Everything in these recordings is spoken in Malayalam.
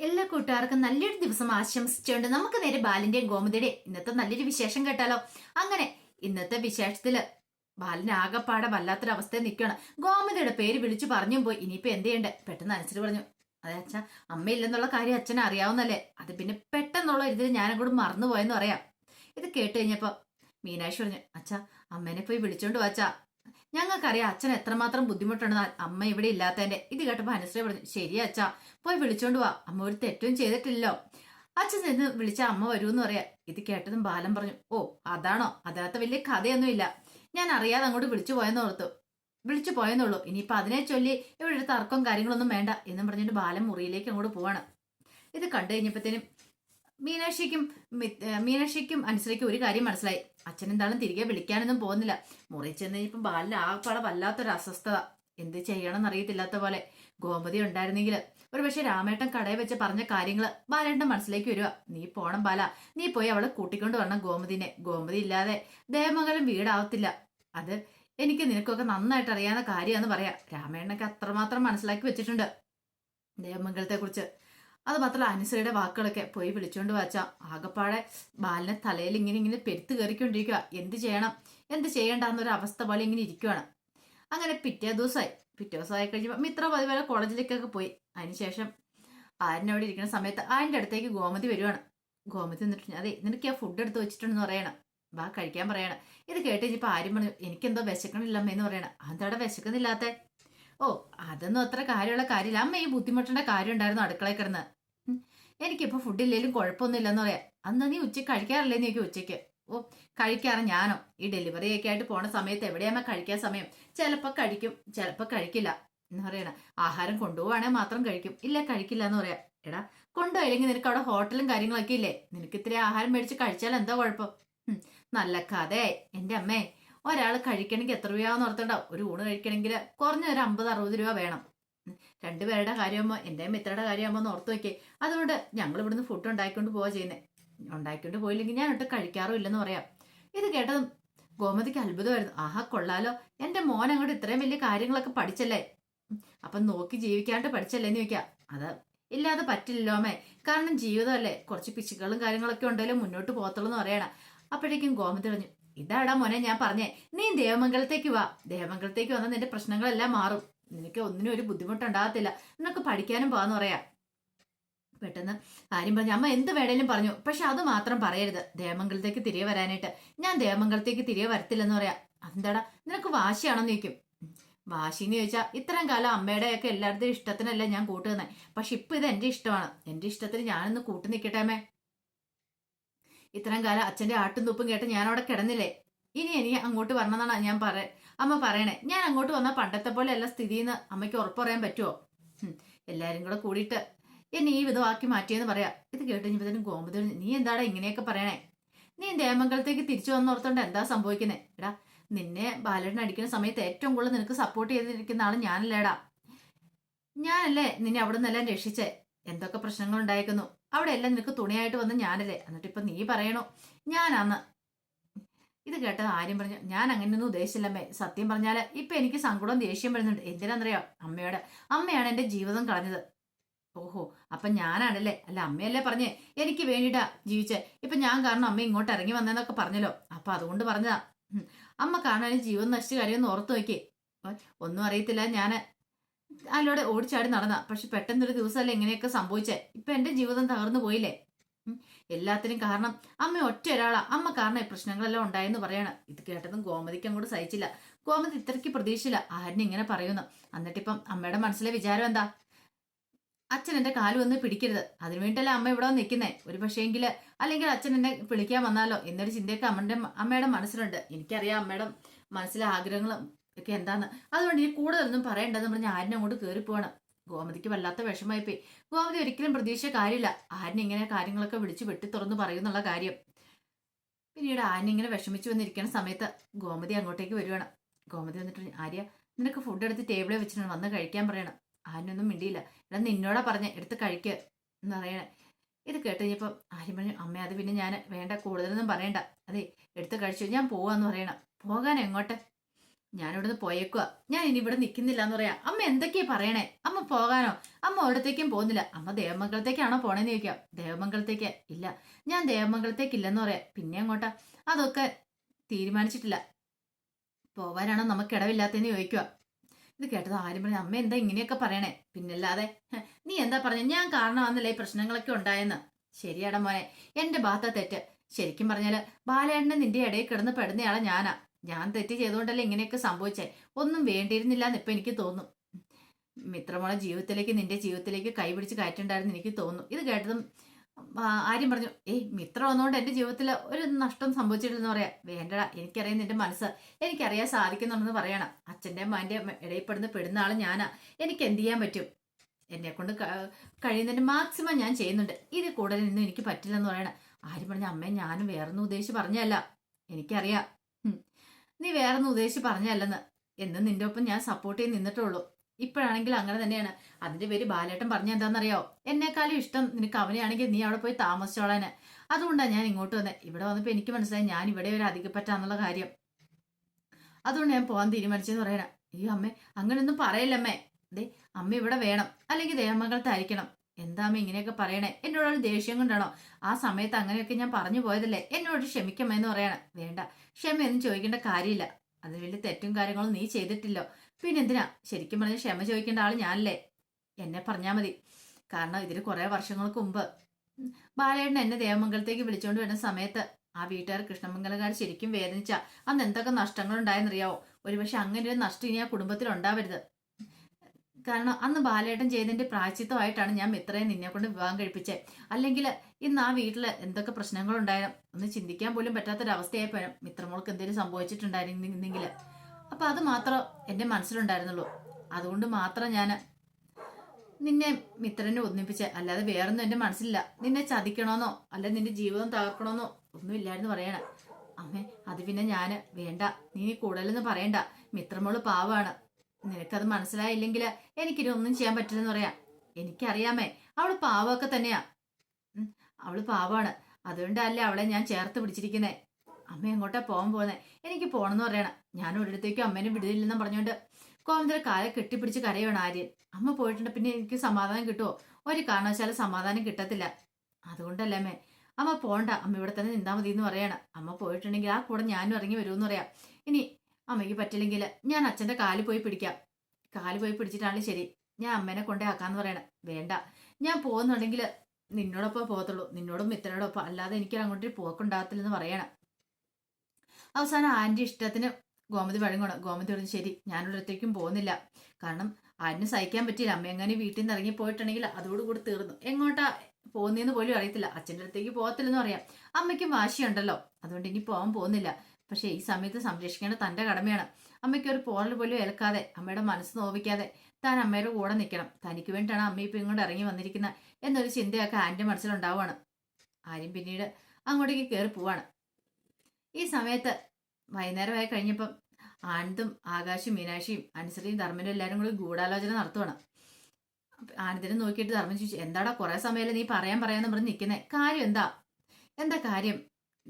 എല്ലാ കൂട്ടുകാർക്കും നല്ലൊരു ദിവസം ആശംസിച്ചുകൊണ്ട് നമുക്ക് നേരെ ബാലിന്റെയും ഗോമതിയുടെ ഇന്നത്തെ നല്ലൊരു വിശേഷം കേട്ടാലോ? അങ്ങനെ ഇന്നത്തെ വിശേഷത്തിൽ ബാലിന് ആകെപ്പാടെ വല്ലാത്തൊരവസ്ഥയിൽ നിൽക്കുകയാണ്. ഗോമതിയുടെ പേര് വിളിച്ചു പറഞ്ഞും പോയി. ഇനിയിപ്പോ എന്ത് ചെയ്യണ്ടേ? പെട്ടെന്ന് അനുസരിച്ച് പറഞ്ഞു. അതെ അച്ഛാ അമ്മയില്ലെന്നുള്ള കാര്യം അച്ഛൻ അറിയാവുന്നല്ലേ അത് പിന്നെ പെട്ടെന്നുള്ള ഇതിൽ ഞാനും കൂടെ മറന്നുപോയെന്ന് പറയാം. ഇത് കേട്ട് കഴിഞ്ഞപ്പോ മീനാക്ഷി പറഞ്ഞു അച്ഛാ അമ്മേനെ പോയി വിളിച്ചോണ്ട് വാച്ചാ ഞങ്ങൾക്കറിയാം അച്ഛൻ എത്രമാത്രം ബുദ്ധിമുട്ടുണ്ടെന്നാൽ അമ്മ ഇവിടെ ഇല്ലാത്തതിന്റെ. ഇത് കേട്ടപ്പോ അനുശ്രീ പറഞ്ഞു ശരി അച്ഛ പോയി വിളിച്ചോണ്ട് വാ. അമ്മ ഒരു തെറ്റും ചെയ്തിട്ടില്ലോ അച്ഛൻ ചെന്ന് വിളിച്ച അമ്മ വരൂന്ന് പറയാ. ഇത് കേട്ടതും ബാലൻ പറഞ്ഞു ഓ അതാണോ? അതിനകത്ത് വലിയ കഥയൊന്നുമില്ല. ഞാൻ അറിയാതെ അങ്ങോട്ട് വിളിച്ചു പോയെന്ന് ഓർത്തു. വിളിച്ചു പോയെന്നുള്ളൂ ഇനിയിപ്പൊ അതിനെ ചൊല്ലി ഇവിടെ ഒരു തർക്കവും കാര്യങ്ങളൊന്നും വേണ്ട എന്നും പറഞ്ഞിട്ട് ബാലൻ മുറിയിലേക്ക് അങ്ങോട്ട് പോവാണ്. ഇത് കണ്ടു കഴിഞ്ഞപ്പോഴത്തേനും മീനാക്ഷിക്കും മീനാക്ഷിക്കും അനുസരിക്കും ഒരു കാര്യം മനസ്സിലായി. അച്ഛൻ എന്തായാലും തിരികെ വിളിക്കാനൊന്നും പോകുന്നില്ല. മുറി ചെന്ന് ഇപ്പം ബാലിന് ആകെപ്പാടെ വല്ലാത്തൊരു അസ്വസ്ഥത. എന്ത് ചെയ്യണമെന്ന് അറിയത്തില്ലാത്ത പോലെ ഗോമതി ഉണ്ടായിരുന്നെങ്കിൽ. ഒരു പക്ഷെ രാമേട്ടൻ കടയിൽ വെച്ച് പറഞ്ഞ കാര്യങ്ങൾ ബാലേട്ടൻ മനസ്സിലേക്ക് വരിക. നീ പോണം ബാല. നീ പോയി അവളെ കൂട്ടിക്കൊണ്ട് വരണം ഗോമതിനെ. ഗോമതി ഇല്ലാതെ ദേവമംഗലം വീടാവത്തില്ല. അത് എനിക്ക് നിനക്കൊക്കെ നന്നായിട്ട് അറിയാവുന്ന കാര്യമാണെന്ന് പറയാം. രാമേണ്ണൊക്കെ അത്രമാത്രം മനസ്സിലാക്കി വെച്ചിട്ടുണ്ട് ദേവമംഗലത്തെ കുറിച്ച് അത് മാത്രമല്ല അനുസരിയുടെ വാക്കുകളൊക്കെ പോയി വിളിച്ചുകൊണ്ട് വാച്ച ആകപ്പാടെ ബാലിനെ തലയിൽ ഇങ്ങനെ ഇങ്ങനെ പെരുത്ത് കയറിക്കൊണ്ടിരിക്കുക എന്ത് ചെയ്യണം? എന്ത് ചെയ്യണ്ടെന്നൊരു അവസ്ഥ പോലെ ഇങ്ങനെ ഇരിക്കുവാണ്. അങ്ങനെ പിറ്റേ ദിവസമായി പിറ്റേ ദിവസമായി കഴിഞ്ഞപ്പോൾ മിത്ര പതിപോലെ കോളേജിലേക്കൊക്കെ പോയി. അതിനുശേഷം ആരിനവിടെ ഇരിക്കുന്ന സമയത്ത് ആരിന്റെ അടുത്തേക്ക് ഗോമതി വരുവാണ്. ഗോമതി എന്നിട്ട് അതെ നിനക്ക് ആ ഫുഡ് എടുത്ത് വെച്ചിട്ടുണ്ടെന്ന് പറയണം. വാ കഴിക്കാൻ പറയണം. ഇത് കേട്ട് ഇനിയിപ്പോൾ ആരും പറഞ്ഞു എനിക്കെന്തോ വിശക്കണില്ലമ്മ എന്ന് പറയണം. അതെന്താടെ വിശക്കുന്നില്ലാത്ത? ഓ അതൊന്നും അത്ര കാര്യമുള്ള കാര്യമില്ല. അമ്മ ഈ ബുദ്ധിമുട്ടേണ്ട കാര്യം ഉണ്ടായിരുന്നു അടുക്കളയിൽ കിടന്ന്. എനിക്കിപ്പോൾ ഫുഡില്ലെങ്കിലും കുഴപ്പമൊന്നുമില്ലെന്ന് പറയാം. അന്ന് നീ ഉച്ചയ്ക്ക് കഴിക്കാറില്ലേ? നീക്ക് ഉച്ചയ്ക്ക്. ഓ കഴിക്കാറ് ഞാനോ? ഈ ഡെലിവറി ഒക്കെ ആയിട്ട് പോണ സമയത്ത് എവിടെയാമ്മ കഴിക്കാൻ സമയം? ചിലപ്പോൾ കഴിക്കും. ചിലപ്പോൾ കഴിക്കില്ല. എന്ന് പറയണ. ആഹാരം കൊണ്ടുപോവാണെങ്കിൽ മാത്രം കഴിക്കും. ഇല്ല കഴിക്കില്ല എന്ന് പറയാം. എടാ കൊണ്ടുപോയില്ലെങ്കിൽ നിനക്ക് അവിടെ ഹോട്ടലും കാര്യങ്ങളൊക്കെ ഇല്ലേ? നിനക്ക് ഇത്തിരി ആഹാരം മേടിച്ച് കഴിച്ചാൽ എന്താ കുഴപ്പം? നല്ല കഥയായി. എന്റെ അമ്മേ ഒരാൾ കഴിക്കണമെങ്കിൽ എത്ര രൂപയാന്ന് ഓർത്തണ്ടാവും ഒരു ഊണ് കഴിക്കണമെങ്കിൽ കുറഞ്ഞ ഒരു അമ്പത് അറുപത് രൂപ വേണം. രണ്ടുപേരുടെ കാര്യമാകുമ്പോൾ എന്റെയും മിത്രയുടെ കാര്യമാകുമ്പോൾ ഒന്ന് ഓർത്ത് വയ്ക്കേ അതുകൊണ്ട് ഞങ്ങൾ ഇവിടുന്ന് ഫുഡ് ഉണ്ടാക്കിക്കൊണ്ട് പോവാ ചെയ്യുന്നത് ഉണ്ടാക്കിക്കൊണ്ട് പോയില്ലെങ്കിൽ ഞാൻ ഒട്ടും കഴിക്കാറും ഇല്ലെന്ന് പറയാം. ഇത് കേട്ടതും ഗോമതിക്ക് അത്ഭുതമായിരുന്നു. ആഹാ കൊള്ളാലോ. എന്റെ മോൻ അങ്ങോട്ട് ഇത്രയും വലിയ കാര്യങ്ങളൊക്കെ പഠിച്ചല്ലേ? അപ്പം നോക്കി ജീവിക്കാണ്ട് പഠിച്ചല്ലേ എന്ന് ചോദിക്കാം. അത് ഇല്ലാതെ പറ്റില്ലല്ലോ അമ്മേ. കാരണം ജീവിതമല്ലേ. കുറച്ച് പിശുക്കളും കാര്യങ്ങളൊക്കെ ഉണ്ടല്ലോ മുന്നോട്ട് പോകത്തുള്ളൂ എന്ന് പറയണം. അപ്പോഴേക്കും ഗോമതി പറഞ്ഞു ഇതാടാ മോനെ ഞാൻ പറഞ്ഞേ. നീ ദേവമംഗലത്തേക്ക് വാ. ദേവമംഗലത്തേക്ക് വന്നാൽ നിന്റെ പ്രശ്നങ്ങളെല്ലാം മാറും. നിനക്ക് ഒന്നിനും ഒരു ബുദ്ധിമുട്ടുണ്ടാകത്തില്ല. നിനക്ക് പഠിക്കാനും പോകാന്ന് പറയാം. പെട്ടെന്ന് കാര്യം പറഞ്ഞു. അമ്മ എന്ത് വേണേലും പറഞ്ഞു. പക്ഷെ അത് മാത്രം പറയരുത്. ദേവമംഗലത്തേക്ക് തിരികെ വരാനായിട്ട്. ഞാൻ ദേവമംഗലത്തേക്ക് തിരികെ വരത്തില്ലെന്ന് പറയാം. അതെന്താടാ? നിനക്ക് വാശിയാണെന്ന് ചോദിക്കും. വാശി എന്ന് ചോദിച്ചാൽ ഇത്രയും കാലം അമ്മയുടെ ഒക്കെ എല്ലാവരുടെയും ഇഷ്ടത്തിനല്ല ഞാൻ കൂട്ടുന്നത് പക്ഷെ ഇപ്പൊ ഇത് എന്റെ ഇഷ്ടമാണ്. എന്റെ ഇഷ്ടത്തിന് ഞാനൊന്ന് കൂട്ടു നിൽക്കട്ടേമേ ഇത്രയും കാലം അച്ഛന്റെ ആട്ടും തുപ്പും കേട്ട് ഞാൻ അവിടെ കിടന്നില്ലേ? ഇനി എനിക്ക് അങ്ങോട്ട് വരണമെന്നാണ് ഞാൻ പറ അമ്മ പറയണേ ഞാൻ അങ്ങോട്ട് വന്ന പണ്ടത്തെ പോലെ അല്ല സ്ഥിതിന്ന് അമ്മയ്ക്ക് ഉറപ്പ് പറ്റുമോ. എല്ലാരും കൂടെ കൂടിയിട്ട് എന്നെ ഈ വിധമാക്കി മാറ്റിയെന്ന് പറയാം. ഇത് കേട്ട് കഴിഞ്ഞപ്പോഴത്തേനും ഗോമതി നീ എന്താടാ ഇങ്ങനെയൊക്കെ പറയണേ? നീ ദേവമംഗലത്തേക്ക് തിരിച്ചു വന്നോർത്തോണ്ട് എന്താ സംഭവിക്കുന്നത് എടാ നിന്നെ ബാലടിനെ അടിക്കുന്ന സമയത്ത് ഏറ്റവും കൂടുതൽ നിനക്ക് സപ്പോർട്ട് ചെയ്തിരിക്കുന്ന ആൾ ഞാനല്ലേടാ. ഞാനല്ലേ നിന്നെ അവിടെ നിന്നെല്ലാം രക്ഷിച്ചേ? എന്തൊക്കെ പ്രശ്നങ്ങൾ ഉണ്ടായിരിക്കുന്നു അവിടെ എല്ലാം നിനക്ക് തുണിയായിട്ട് വന്ന് ഞാനല്ലേ? എന്നിട്ട് ഇപ്പൊ നീ പറയണോ ഞാനാന്ന് ഇത് കേട്ട ആര്യം പറഞ്ഞു ഞാൻ അങ്ങനെയൊന്നും ഉദ്ദേശിച്ചില്ലമ്മേ. സത്യം പറഞ്ഞാൽ ഇപ്പൊ എനിക്ക് സങ്കടവും ദേഷ്യം വരുന്നുണ്ട്. എന്തിനാന്നറിയോ? അമ്മയോട്. അമ്മയാണ് എന്റെ ജീവിതം കളഞ്ഞത്. ഓഹോ അപ്പൊ ഞാനാണല്ലേ? അല്ല അമ്മയല്ലേ പറഞ്ഞേ എനിക്ക് വേണ്ടിയിട്ടാ ജീവിച്ചേ. ഇപ്പൊ ഞാൻ കാരണം അമ്മ ഇങ്ങോട്ട് ഇറങ്ങി വന്നെന്നൊക്കെ പറഞ്ഞല്ലോ. അപ്പൊ അതുകൊണ്ട് പറഞ്ഞതാ. അമ്മ കാണാൻ ജീവൻ നശിച്ച കാര്യം ഓർത്തു നോക്കി. ഒന്നും അറിയത്തില്ല ഞാൻ അതിലൂടെ ഓടിച്ചാടി നടന്ന. പക്ഷെ പെട്ടെന്നൊരു ദിവസമല്ലേ ഇങ്ങനെയൊക്കെ സംഭവിച്ചേ. ഇപ്പൊ എന്റെ ജീവിതം തകർന്നു പോയില്ലേ. എല്ലാത്തിനും കാരണം അമ്മ ഒറ്റ ഒരാളാ. അമ്മ കാരണം ഈ പ്രശ്നങ്ങളെല്ലാം ഉണ്ടായെന്ന് പറയണം. ഇത് കേട്ടതും ഗോമതിക്ക് അങ്ങോട്ട് സഹിച്ചില്ല. ഗോമതി ഇത്രയ്ക്ക് പ്രതീക്ഷയില്ല. ആരും ഇങ്ങനെ പറയുന്നു. എന്നിട്ടിപ്പം അമ്മയുടെ മനസ്സിലെ വിചാരം എന്താ? അച്ഛൻ എന്റെ കാൽ വന്ന് പിടിക്കരുത്. അതിനു വേണ്ടിയല്ലേ അമ്മ ഇവിടെ നിൽക്കുന്നേ? ഒരു പക്ഷേങ്കിൽ അല്ലെങ്കിൽ അച്ഛൻ എന്നെ വിളിക്കാൻ വന്നാലോ? എന്നൊരു ചിന്തയൊക്കെ അമ്മന്റെ അമ്മയുടെ മനസ്സിലുണ്ട്. എനിക്കറിയാം അമ്മയുടെ മനസ്സിലെ ആഗ്രഹങ്ങളും ഒക്കെ എന്താന്ന്. അതുകൊണ്ട് ഇനി കൂടുതലൊന്നും പറയേണ്ടത് പറഞ്ഞ് ആരിനെ അങ്ങോട്ട് കയറി പോവാണ് ഗോമതിക്ക് വല്ലാത്ത വിഷമായി പോയി ഗോമതി ഒരിക്കലും പ്രതീക്ഷ കാര്യമില്ല. ആരിനെ ഇങ്ങനെ കാര്യങ്ങളൊക്കെ വിളിച്ചു വെട്ടി തുറന്നു പറയുന്നുള്ള കാര്യം. പിന്നീട് ആരിനെ ഇങ്ങനെ വിഷമിച്ചു വന്നിരിക്കുന്ന സമയത്ത് ഗോമതി അങ്ങോട്ടേക്ക് വരുവാണ്. ഗോമതി വന്നിട്ട് ആര്യ നിനക്ക് ഫുഡ് എടുത്ത് ടേബിളിൽ വെച്ചിട്ടുണ്ട് വന്ന് കഴിക്കാൻ പറയണം. ആരിനൊന്നും മിണ്ടിയില്ല. എടാ നിന്നോടാ പറഞ്ഞ എടുത്ത് കഴിക്കുക എന്ന് പറയണേ. ഇത് കേട്ട് കഴിഞ്ഞപ്പം ആര്യം പറഞ്ഞു അമ്മ അത് പിന്നെ ഞാൻ വേണ്ട കൂടുതലൊന്നും പറയണ്ട. അതെ എടുത്ത് കഴിച്ചു ഞാൻ പോവാന്ന് പറയണം. പോകാൻ എങ്ങോട്ട്? ഞാനിവിടുന്ന് പോയേക്കുക ഞാൻ ഇനി ഇവിടെ നിൽക്കുന്നില്ല എന്ന് പറയാ അമ്മ എന്തൊക്കെയാ പറയണേ? അമ്മ പോകാനോ? അമ്മ ഒരിടത്തേക്കും പോകുന്നില്ല. അമ്മ ദേവമംഗലത്തേക്കാണോ പോണേന്ന് ചോദിക്കാം. ദേവമംഗലത്തേക്ക്? ഇല്ല. ഞാൻ ദേവമംഗലത്തേക്ക് ഇല്ലെന്ന് പറയാം. പിന്നെ അങ്ങോട്ടാ അതൊക്കെ തീരുമാനിച്ചിട്ടില്ല. പോവാനാണോ നമുക്ക് ഇടവില്ലാത്തതെന്ന് ചോദിക്കുക ഇത് കേട്ടത് ആരും പറഞ്ഞു അമ്മ എന്താ ഇങ്ങനെയൊക്കെ പറയണേ? പിന്നല്ലാതെ നീ എന്താ പറഞ്ഞ? ഞാൻ കാരണമാണെന്നല്ലേ ഈ പ്രശ്നങ്ങളൊക്കെ ഉണ്ടായെന്ന്. ശരിയാടാ മോനെ എന്റെ ഭാഗത്ത തെറ്റ്. ശരിക്കും പറഞ്ഞാൽ ബാലേണ്ണ നിന്റെ ഇടയിൽ കിടന്ന് പെടുന്നയാളെ ഞാനാ. ഞാൻ തെറ്റ് ചെയ്തുകൊണ്ടല്ലേ ഇങ്ങനെയൊക്കെ സംഭവിച്ചേ? ഒന്നും വേണ്ടിയിരുന്നില്ല എന്ന് ഇപ്പം എനിക്ക് തോന്നും. മിത്രമോളെ ജീവിതത്തിലേക്ക് നിന്റെ ജീവിതത്തിലേക്ക് കൈപിടിച്ച് കയറ്റുണ്ടായിരുന്നു എനിക്ക് തോന്നുന്നു ഇത് കേട്ടതും ആര്യം പറഞ്ഞു ഏയ് മിത്രം വന്നുകൊണ്ട് എന്റെ ജീവിതത്തിൽ ഒരു നഷ്ടം സംഭവിച്ചിട്ടില്ലെന്ന് പറയാം. വേണ്ടടാ എനിക്കറിയാം നിന്റെ മനസ്സ്. എനിക്കറിയാൻ സാധിക്കുന്നുണ്ടെന്ന് പറയണം. അച്ഛന്റെ അമ്മേന്റെ ഇടയിൽപ്പെടുന്ന പെടുന്ന ആൾ ഞാനാ. എനിക്ക് എന്ത് ചെയ്യാൻ പറ്റും? എന്നെ കൊണ്ട് കഴിയുന്നതിന്റെ മാക്സിമം ഞാൻ ചെയ്യുന്നുണ്ട്. ഇത് കൂടുതൽ ഇന്നും എനിക്ക് പറ്റില്ലെന്ന് പറയണം. ആരും പറഞ്ഞു അമ്മേ ഞാനും വേറൊന്നും ഉദ്ദേശിച്ച് പറഞ്ഞല്ല എനിക്കറിയാം. നീ വേറൊന്നും ഉദ്ദേശിച്ച് പറഞ്ഞല്ലെന്ന് എന്നും നിന്റെ ഒപ്പം ഞാൻ സപ്പോർട്ട് ചെയ്ത് നിന്നിട്ടുള്ളൂ. ഇപ്പോഴാണെങ്കിൽ അങ്ങനെ തന്നെയാണ്. അതിന്റെ പേര് ബാലേട്ടൻ പറഞ്ഞ എന്താണെന്നറിയോ എന്നെക്കാളും ഇഷ്ടം നിനക്ക് അവനെയാണെങ്കിൽ നീ അവിടെ പോയി താമസിച്ചോളാന്. അതുകൊണ്ടാണ് ഞാൻ ഇങ്ങോട്ട് വന്നത് ഇവിടെ വന്നപ്പോൾ എനിക്ക് മനസ്സിലായി ഞാൻ ഇവിടെ ഒരു അധികപ്പറ്റാന്നുള്ള കാര്യം. അതുകൊണ്ട് ഞാൻ പോകാൻ തീരുമാനിച്ചെന്ന് പറയണം. അയ്യോ അമ്മേ അങ്ങനെയൊന്നും പറയില്ലമ്മേ ദേ അമ്മ ഇവിടെ വേണം. അല്ലെങ്കിൽ ദേവമംഗലത്തായിരിക്കണം എന്താ അമ്മ ഇങ്ങനെയൊക്കെ പറയണേ? എന്നോടൊരു ദേഷ്യം കൊണ്ടാണോ? ആ സമയത്ത് അങ്ങനെയൊക്കെ ഞാൻ പറഞ്ഞു പോയതല്ലേ? എന്നോട് ക്ഷമിക്കമെന്ന് പറയണം. വേണ്ട. ക്ഷമയൊന്നും ചോദിക്കേണ്ട കാര്യമില്ല. അത് വലിയ തെറ്റും കാര്യങ്ങളും നീ ചെയ്തിട്ടില്ലോ. പിന്നെന്തിനാ? ശരിക്കും പറഞ്ഞ ക്ഷമ ചോദിക്കേണ്ട ആൾ ഞാനല്ലേ? എന്നെ പറഞ്ഞാൽ മതി. കാരണം ഇതിന് കുറെ വർഷങ്ങൾക്ക് മുമ്പ് ബാലേട്ടൻ എന്നെ ദേവമംഗലത്തേക്ക് വിളിച്ചുകൊണ്ട് വരുന്ന സമയത്ത് ആ വീട്ടുകാർ കൃഷ്ണമംഗലകാർ ശരിക്കും വേദനിച്ച അന്ന് എന്തൊക്കെ നഷ്ടങ്ങൾ ഉണ്ടായെന്നറിയാവോ ഒരുപക്ഷെ അങ്ങനെ ഒരു നഷ്ടം ഇനി ആ കുടുംബത്തിൽ ഉണ്ടാവരുത് കാരണം അന്ന് ബാലേട്ടൻ ചെയ്തതിന്റെ പ്രായച്ചിത്തമായിട്ടാണ് ഞാൻ മിത്രയെ നിന്നെ കൊണ്ട് വിവാഹം കഴിപ്പിച്ചത് അല്ലെങ്കിൽ ഇന്ന് ആ വീട്ടിൽ എന്തൊക്കെ പ്രശ്നങ്ങളുണ്ടായാലും ഒന്ന് ചിന്തിക്കാൻ പോലും പറ്റാത്തൊരവസ്ഥയായി പോയാൽ മിത്രമോൾക്ക് എന്തെങ്കിലും സംഭവിച്ചിട്ടുണ്ടായിരുന്നെങ്കിൽ അപ്പൊ അത് മാത്രം എന്റെ മനസ്സിലുണ്ടായിരുന്നുള്ളൂ. അതുകൊണ്ട് മാത്രം ഞാൻ നിന്നെ മിത്രനെ ഒന്നിപ്പിച്ച്. അല്ലാതെ വേറൊന്നും എന്റെ മനസ്സില്ല നിന്നെ ചതിക്കണമെന്നോ അല്ലെ നിന്റെ ജീവിതം തകർക്കണമെന്നോ ഒന്നും ഇല്ലായിരുന്നു പറയണേ. അമ്മേ അത് പിന്നെ ഞാൻ വേണ്ട. നീ കൂടുതലൊന്നും പറയണ്ട. മിത്രമോൾ പാവാണ്. നിനക്കത് മനസ്സിലായില്ലെങ്കിൽ എനിക്കിനി ഒന്നും ചെയ്യാൻ പറ്റില്ലെന്ന് പറയാം. എനിക്കറിയാമേ അവൾ പാവമൊക്കെ തന്നെയാ. അവൾ പാവാണ്. അതുകൊണ്ടല്ലേ അവളെ ഞാൻ ചേർത്ത് പിടിച്ചിരിക്കുന്നേ. അമ്മ എങ്ങോട്ടാ പോകാൻ പോകുന്നേ? എനിക്ക് പോണെന്ന് പറയണം. ഞാൻ ഒരിടത്തേക്കും അമ്മേനെ വിടുന്നില്ലെന്ന് പറഞ്ഞുകൊണ്ട് കോമന്തര കാലെ കെട്ടിപ്പിടിച്ച് കരയാണ് ആര്യൻ. അമ്മ പോയിട്ടുണ്ട് പിന്നെ എനിക്ക് സമാധാനം കിട്ടുമോ ഒരു കാരണവശാലും സമാധാനം കിട്ടത്തില്ല. അതുകൊണ്ടല്ലേ അമ്മേ. അമ്മ പോണ്ട. അമ്മ ഇവിടെ തന്നെ നിന്നാ മതി എന്ന് പറയണം. അമ്മ പോയിട്ടുണ്ടെങ്കിൽ ആ കൂടെ ഞാനും ഇറങ്ങി വരുമെന്ന് പറയാം. ഇനി അമ്മയ്ക്ക് പറ്റില്ലെങ്കിൽ ഞാൻ അച്ഛന്റെ കാൽ പോയി പിടിക്കാം. കാൽ പോയി പിടിച്ചിട്ടാണെങ്കിൽ ശരി. ഞാൻ അമ്മേനെ കൊണ്ടേ ആക്കാന്ന് പറയണം. വേണ്ട. ഞാൻ പോകുന്നുണ്ടെങ്കിൽ നിന്നോടൊപ്പം പോകത്തുള്ളൂ. നിന്നോടും മിത്രനോടൊപ്പം. അല്ലാതെ എനിക്ക് അങ്ങോട്ട് പോക്കുണ്ടാകത്തില്ലെന്ന് പറയണം. അവസാനം ആന്റി ഇഷ്ടത്തിന് ഗോമതി വഴങ്ങണം ഗോമതി പറഞ്ഞു ശരി ഞാനൊരിടത്തേക്കും പോകുന്നില്ല. കാരണം ആരിന് സഹിക്കാൻ പറ്റില്ല അമ്മ എങ്ങനെ വീട്ടിൽ നിന്ന് ഇറങ്ങി പോയിട്ടുണ്ടെങ്കിൽ അതോടുകൂടി തീർന്നു. എങ്ങോട്ടാ പോകുന്നതെന്ന് പോലും അറിയത്തില്ല. അച്ഛന്റെ അടുത്തേക്ക് പോകത്തില്ലെന്ന് പറയാം. അമ്മയ്ക്കും വാശിയുണ്ടല്ലോ. അതുകൊണ്ട് ഇനി പോകാൻ പോകുന്നില്ല. പക്ഷേ ഈ സമയത്ത് സംരക്ഷിക്കേണ്ട തന്റെ കടമയാണ്. അമ്മയ്ക്ക് ഒരു പോറൽ പോലും ഏൽക്കാതെ അമ്മയുടെ മനസ്സ് നോവിക്കാതെ താൻ അമ്മയുടെ കൂടെ നിൽക്കണം. തനിക്ക് വേണ്ടിയിട്ടാണ് അമ്മ ഇപ്പം ഇങ്ങോട്ട് ഇറങ്ങി വന്നിരിക്കുന്നത് എന്നൊരു ചിന്തയൊക്കെ ആന്റെ മനസ്സിലുണ്ടാവുകയാണ്. ആരും പിന്നീട് അങ്ങോട്ടേക്ക് കയറി പോവാണ്. ഈ സമയത്ത് വൈകുന്നേരമായി കഴിഞ്ഞപ്പം ആനന്ദും ആകാശും മീനാക്ഷിയും അനുസരിയും ധർമ്മനും എല്ലാവരും കൂടി ഗൂഢാലോചന നടത്തുവാണ്. ആനന്ദിനെ നോക്കിയിട്ട് ധർമ്മൻ ചോദിച്ചു എന്താടാ കുറെ സമയമല്ലേ നീ പറയാൻ പറയാന്ന് പറഞ്ഞ് നിൽക്കുന്നേ? കാര്യം എന്താ? എന്താ കാര്യം?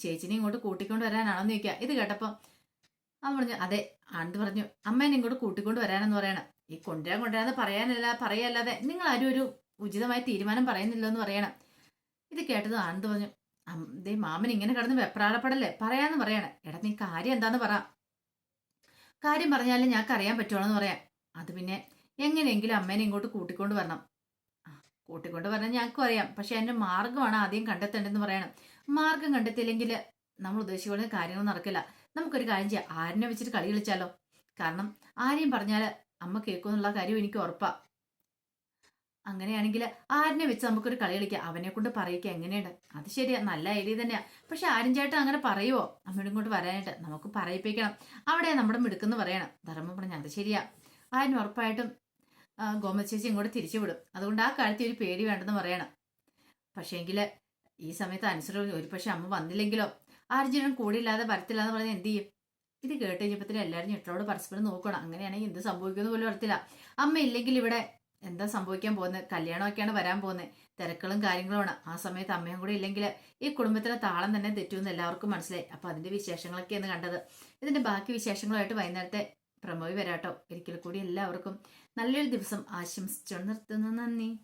ചേച്ചിനെ ഇങ്ങോട്ട് കൂട്ടിക്കൊണ്ട് വരാനാണോ എന്ന് ചോദിക്കുക ഇത് കേട്ടപ്പോൾ അവൻ പറഞ്ഞു അതെ ആണ്ട് പറഞ്ഞു അമ്മേനെ ഇങ്ങോട്ട് കൂട്ടിക്കൊണ്ട് വരാനെന്ന് പറയണം. ഈ കൊണ്ടുവരാൻ കൊണ്ടുവരാന്ന് പറയാനല്ല പറയല്ലാതെ നിങ്ങൾ ആരും ഒരു ഉചിതമായ തീരുമാനം പറയുന്നില്ല എന്ന് പറയണം. ഇത് കേട്ടത് ആനന്ദ് പറഞ്ഞു ദേ മാമൻ ഇങ്ങനെ കിടന്ന് വെപ്രാളപ്പെടല്ലേ പറയാന്ന് പറയണേ. എടാ നീ കാര്യം എന്താന്ന് പറ. കാര്യം പറഞ്ഞാലേ ഞങ്ങൾക്ക് അറിയാൻ പറ്റുവാണെന്ന് പറയാം. അത് പിന്നെ എങ്ങനെയെങ്കിലും അമ്മേനെ ഇങ്ങോട്ട് കൂട്ടിക്കൊണ്ട് വരണം. കൂട്ടിക്കൊണ്ട് വരണം ഞങ്ങൾക്കും അറിയാം. പക്ഷെ അതിന്റെ മാർഗമാണ് ആദ്യം കണ്ടെത്തേണ്ടതെന്ന് പറയണം. മാർഗം കണ്ടെത്തിയില്ലെങ്കിൽ നമ്മൾ ഉദ്ദേശിക്കുന്ന കാര്യങ്ങൾ നടക്കില്ല. നമുക്കൊരു കാര്യം ചെയ്യാം. ആരിനെ വെച്ചിട്ട് കളി കളിച്ചാലോ? കാരണം ആരെയും പറഞ്ഞാൽ അമ്മ കേൾക്കുമെന്നുള്ള കാര്യം എനിക്ക് ഉറപ്പാ. അങ്ങനെയാണെങ്കിൽ ആരിനെ വെച്ച് നമുക്കൊരു കളി കളിക്കാം. അവനെ കൊണ്ട് പറയിക്കുക എങ്ങനെയുണ്ട്? അത് ശരിയാ. നല്ല ഐഡിയ തന്നെയാ. പക്ഷെ ആരും ചേട്ടൻ അങ്ങനെ പറയുവോ? അമ്മയുടെ ഇങ്ങോട്ട് വരാനായിട്ട് നമുക്ക് പറയിപ്പിക്കണം. അവിടെ നമ്മുടെ മിടുക്കെന്ന് പറയണം. ധർമ്മം പറഞ്ഞ അത് ശരിയാ. ആരും ഉറപ്പായിട്ടും ഗോമതി ചേച്ചി ഇങ്ങോട്ട് തിരിച്ചു വിടും അതുകൊണ്ട് ആ കാര്യത്തിൽ ഒരു പേടി വേണ്ടെന്ന് പറയണം. പക്ഷേങ്കിൽ ഈ സമയത്ത് അനുസരിച്ച് ഒരു പക്ഷെ അമ്മ വന്നില്ലെങ്കിലോ ആർജുനൻ കൂടിയില്ലാതെ വരത്തില്ല എന്ന് പറഞ്ഞാൽ എന്ത് ചെയ്യും? ഇത് കേട്ട് കഴിഞ്ഞപ്പത്തിന് എല്ലാവരും ഞെട്ടോട് പരസ്പരം നോക്കണം. അങ്ങനെയാണെങ്കിൽ എന്ത് സംഭവിക്കുന്നു പോലും അറിയത്തില്ല. അമ്മ ഇല്ലെങ്കിൽ ഇവിടെ എന്താ സംഭവിക്കാൻ പോകുന്നത് കല്യാണമൊക്കെയാണ് വരാൻ പോകുന്നത് തിരക്കുകളും കാര്യങ്ങളുമാണ്. ആ സമയത്ത് അമ്മയും കൂടെ ഇല്ലെങ്കിൽ ഈ കുടുംബത്തിലെ താളം തന്നെ തെറ്റുമെന്ന് എല്ലാവർക്കും മനസ്സിലായി. അപ്പോൾ അതിന്റെ വിശേഷങ്ങളൊക്കെയാണ് കണ്ടത്. ഇതിന്റെ ബാക്കി വിശേഷങ്ങളുമായിട്ട് വൈകുന്നേരത്തെ പ്രമോയി വരാട്ടോ. ഒരിക്കൽ കൂടി എല്ലാവർക്കും നല്ലൊരു ദിവസം ആശംസിച്ചു നിർത്തുന്നു. നന്ദി.